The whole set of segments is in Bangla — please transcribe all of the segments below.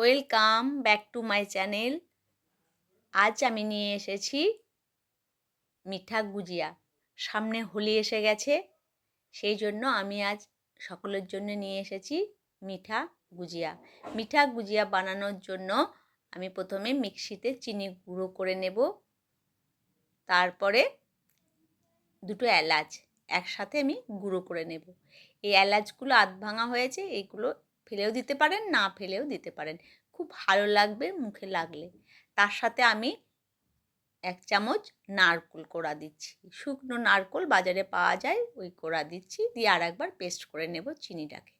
Welcome back to my channel আজ আমি নিয়ে এসেছি মিঠা গুজিয়া। সামনে হোলি এসে গেছে, সেই জন্য আমি আজ সকলের জন্য নিয়ে এসেছি মিঠা গুজিয়া। মিঠা গুজিয়া বানানোর জন্য আমি প্রথমে মিক্সিতে চিনি গুঁড়ো করে নেব। তারপরে দুটো এলাচ একসাথে আমি গুঁড়ো করে নেব। এই এলাচগুলো আধ ভাঙা হয়েছে এইগুলো ফেলেও দিতে পারেন, না ফেলেও দিতে পারেন। খুব ভালো লাগবে, মুখে লাগলে। তার সাথে আমি এক চামচ নারকোল কোড়া দিচ্ছি। শুকনো নারকোল বাজারে পাওয়া যায়, ওই কোড়া দিচ্ছি, দিয়ে আর একবার পেস্ট করে নেব চিনিটাকে।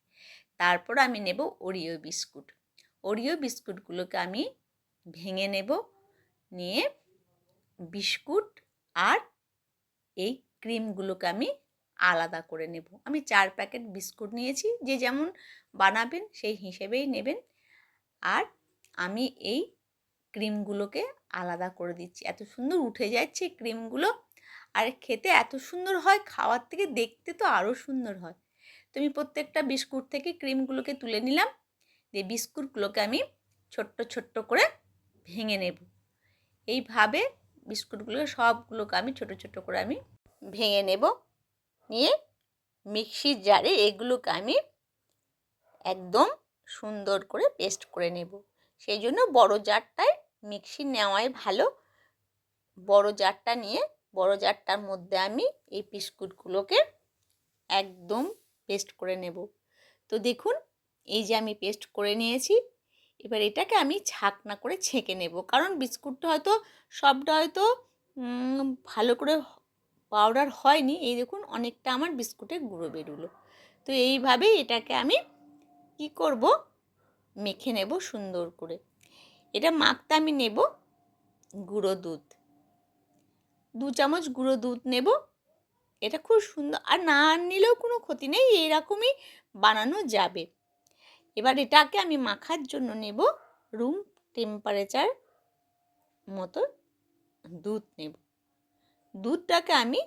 তারপর আমি নেব ওরিও বিস্কুট। ওরিও বিস্কুটগুলোকে আমি ভেঙে নেব, নিয়ে বিস্কুট আর এই ক্রিমগুলোকে আমি আলাদা করে নেব। আমি চার প্যাকেট বিস্কুট নিয়েছি, যে যেমন বানাবেন সেই হিসেবেই নেবেন। আর আমি এই ক্রিমগুলোকে আলাদা করে দিচ্ছি। এত সুন্দর উঠে যাচ্ছে ক্রিমগুলো। আর খেতে এত সুন্দর হয়, খাওয়ার থেকে দেখতে তো আরও সুন্দর হয়। তো আমি প্রত্যেকটা বিস্কুট থেকে ক্রিমগুলোকে তুলে নিলাম। দিয়ে বিস্কুটগুলোকে আমি ছোট্ট ছোট্ট করে ভেঙে নেব। এইভাবে বিস্কুটগুলো সবগুলোকে আমি ছোট ছোট করে আমি ভেঙে নেব। নিয়ে মিক্সির জারে এগুলোকে আমি একদম সুন্দর করে পেস্ট করে নেব। সেই জন্য বড় জারটায় মিক্সি নেওয়াই ভালো। বড় জারটা নিয়ে বড় জারটার মধ্যে আমি এই বিস্কুটগুলোকে একদম পেস্ট করে নেব। তো দেখুন, এই যে আমি পেস্ট করে নিয়েছি, এবার এটাকে আমি ছাকনা করে ছেঁকে নেব। কারণ বিস্কুটটা হয়তো সবটা হয়তো ভালো করে পাউডার হয়নি, এই দেখুন অনেকটা আমার বিস্কুটের গুঁড়ো বেরোলো। তো এইভাবেই এটাকে আমি কি করব? মেখে নেব সুন্দর করে। এটা মাখতে আমি নেব গুঁড়ো দুধ। দু চামচ গুঁড়ো দুধ নেব। এটা খুব সুন্দর, আর না নিলেও কোনো ক্ষতি নেই, এরকমই বানানো যাবে। এবার এটাকে আমি মাখার জন্য নেব রুম টেম্পারেচার মতো দুধ নেব। দুধটাকে আমি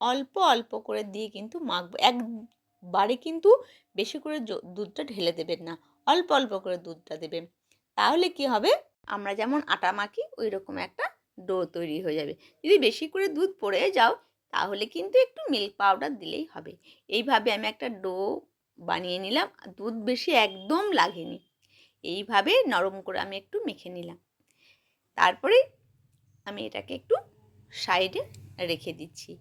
অল্প অল্প করে দিয়ে কিন্তু মাখবো। একবারে কিন্তু বেশি করে দুধটা ঢেলে দেবেন না। অল্প অল্প করে দুধটা দেবেন। তাহলে কি হবে? আমরা যেমন আটা মাখি ওই রকম একটা ডো তৈরি হয়ে যাবে। যদি বেশি করে দুধ পড়ে যাও, তাহলে কিন্তু একটু মিল্ক পাউডার দিলেই হবে। এইভাবে আমি একটা ডো বানিয়ে নিলাম। দুধ বেশি একদম লাগেনি। এইভাবে নরম করে আমি একটু মেখে নিলাম। তারপরে আমি এটাকে একটু সাইডে রেখে দিচ্ছি।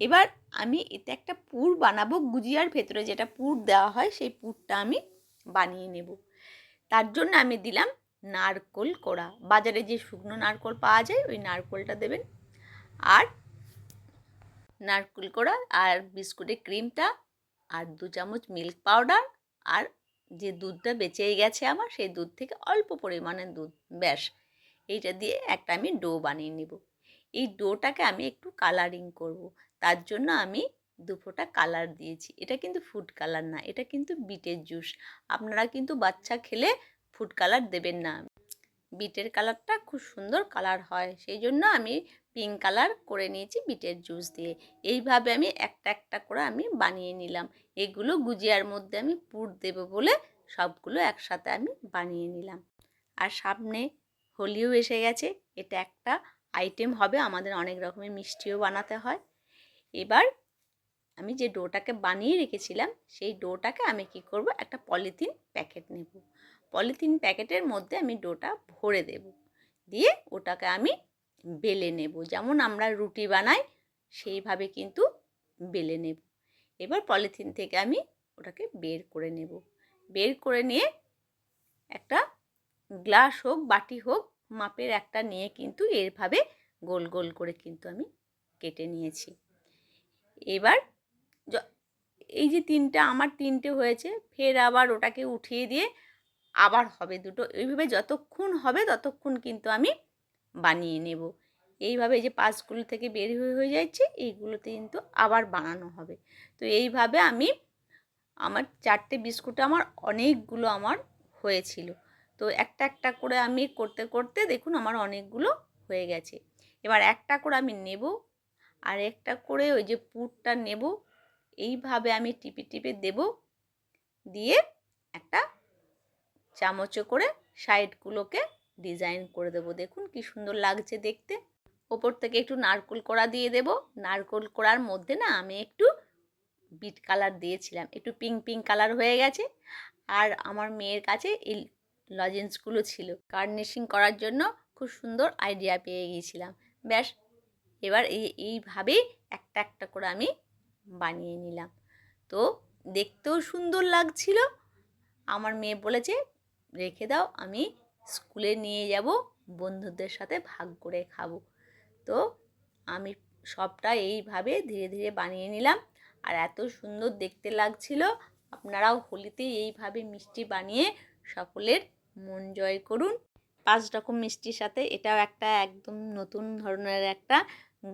এবার আমি এতে একটা পুর বানাবো, গুজিয়ার ভেতরে যেটা পুর দেওয়া হয় সেই পুরটা আমি বানিয়ে নেব। তার জন্য আমি দিলাম নারকোল কোড়া। বাজারে যে শুকনো নারকোল পাওয়া যায়, ওই নারকোলটা দেবেন। আর নারকোল কোড়া আর বিস্কুটের ক্রিমটা আর দু চামচ মিল্ক পাউডার আর যে দুধটা বেঁচেই গেছে আমার, সেই দুধ থেকে অল্প পরিমাণে দুধ। ব্যাস, এইটা দিয়ে একটা আমি ডো বানিয়ে নেব। এই ডোটাকে আমি একটু কালারিং করব। তার জন্য আমি দু ফোঁটা কালার দিয়েছি। এটা কিন্তু ফুড কালার না, এটা কিন্তু বিটের জুস আপনারা কিন্তু বাচ্চা খেলে ফুড কালার দেবেন না। বিটের কালারটা খুব সুন্দর কালার হয়। সেই জন্য আমি পিঙ্ক কালার করে নিয়েছি বিটের জুস দিয়ে। এইভাবে আমি একটা একটা করে আমি বানিয়ে নিলাম। এগুলো গুজিয়ার মধ্যে আমি পুর দেবো বলে সবগুলো একসাথে আমি বানিয়ে নিলাম। আর সামনে হোলিও এসে গেছে। এটা একটা আইটেম হবে, আমাদের অনেক রকমের মিষ্টিও বানাতে হয়। এবার আমি যে ডোটাকে বানিয়ে রেখেছিলাম, সেই ডোটাকে আমি কি করব, একটা পলিথিন প্যাকেট নেব। পলিথিন প্যাকেটের মধ্যে আমি ডোটা ভরে দেব। দিয়ে ওটাকে আমি বেলে নেব। যেমন আমরা রুটি বানাই, সেইভাবে কিন্তু বেলে নেব। এবার পলিথিন থেকে আমি ওটাকে বের করে নেব। বের করে নিয়ে একটা গ্লাস হোক, বাটি হোক মাপের একটা নিয়ে কিন্তু এরভাবে গোল গোল করে কিন্তু আমি কেটে নিয়েছি। এবার এই যে তিনটা, আমার তিনটে হয়েছে, ফের আবার ওটাকে উঠিয়ে দিয়ে আবার হবে দুটো। এইভাবে যতক্ষণ হবে ততক্ষণ কিন্তু আমি বানিয়ে নেব। এইভাবে যে পাঁচগুলো থেকে বের হয়ে হয়ে যাচ্ছে, এইগুলোতে কিন্তু আবার বানানো হবে। তো এইভাবে আমি আমার চারটে বিস্কুট আমার অনেকগুলো আমার হয়েছিল। তো একটা একটা করে আমি করতে করতে দেখুন আমার অনেকগুলো হয়ে গেছে। এবার একটা করে আমি নেব আর একটা করে ওই যে পুরটা নেব। এইভাবে আমি টিপে টিপে দেব। দিয়ে একটা চামচে করে সাইডগুলোকে ডিজাইন করে দেবো। দেখুন কি সুন্দর লাগছে দেখতে। ওপর থেকে একটু নারকোল কোড়া দিয়ে দেব। নারকোল কোড়ার মধ্যে না আমি একটু বিট কালার দিয়েছিলাম। একটু পিঙ্ক পিঙ্ক কালার হয়ে গেছে। আর আমার মেয়ের কাছে এই লজেন্সগুলো ছিল। গার্নিশিং করার জন্য খুব সুন্দর আইডিয়া পেয়ে গিয়েছিলাম। ব্যাস, এবার এই, এইভাবেই একটা একটা করে আমি বানিয়ে নিলাম। তো দেখতেও সুন্দর লাগছিল। আমার মেয়ে বলেছে, রেখে দাও, আমি স্কুলে নিয়ে যাব, বন্ধুদের সাথে ভাগ করে খাব। তো আমি সবটা এইভাবে ধীরে ধীরে বানিয়ে নিলাম। আর এত সুন্দর দেখতে লাগছিল। আপনারাও হোলিতে এইভাবে মিষ্টি বানিয়ে সকলের মন জয় করুন। পাঁচ রকম মিষ্টির সাথে এটাও একটা একদম নতুন ধরনের একটা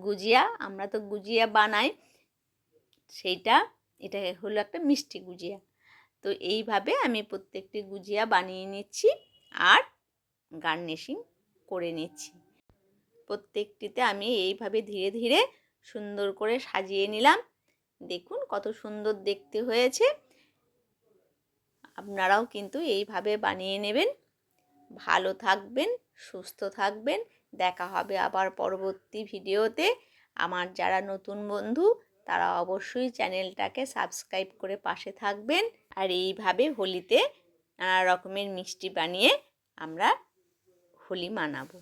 গুজিয়া। আমরা তো গুজিয়া বানাই, সেইটা, এটা হলো একটা মিষ্টি গুজিয়া। তো এইভাবে আমি প্রত্যেকটি গুজিয়া বানিয়ে নিচ্ছি আর গার্নিশিং করে নিচ্ছি। প্রত্যেকটিতে আমি এইভাবে ধীরে ধীরে সুন্দর করে সাজিয়ে নিলাম। দেখুন কত সুন্দর দেখতে হয়েছে। আপনারাও কিন্তু এইভাবে বানিয়ে নেবেন। ভালো থাকবেন, সুস্থ থাকবেন। দেখা হবে আবার পরবর্তী ভিডিওতে। আমার যারা নতুন বন্ধু, তারা অবশ্যই চ্যানেলটাকে সাবস্ক্রাইব করে পাশে থাকবেন। আর এইভাবে হোলিতে নানা রকমের মিষ্টি বানিয়ে আমরা হোলি মানাবো।